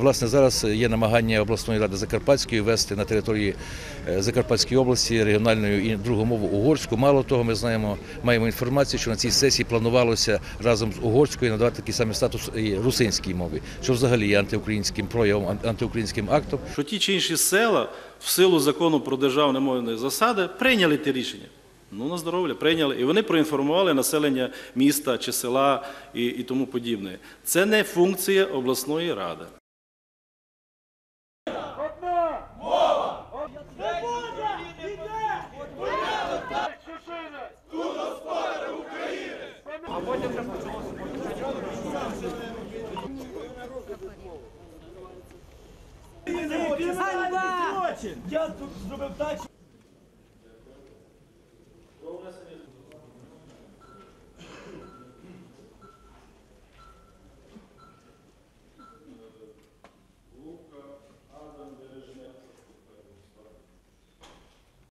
Власне, зараз є намагання обласної ради Закарпатської ввести на території е, Закарпатської області регіональну і другу мову угорську. Мало того, ми знаємо, маємо інформацію, що на цій сесії планувалося разом з угорською надавати такий самий статус і русинській мові, що взагалі є антиукраїнським проявом, ан- антиукраїнським актом. що ті чи інші села в силу закону про державні мовні засади прийняли ті рішення. Ну, на здоров'я, прийняли. І вони проінформували населення міста чи села і, і тому подібне. Це не функція обласної ради. Ганьба! Я зробив так,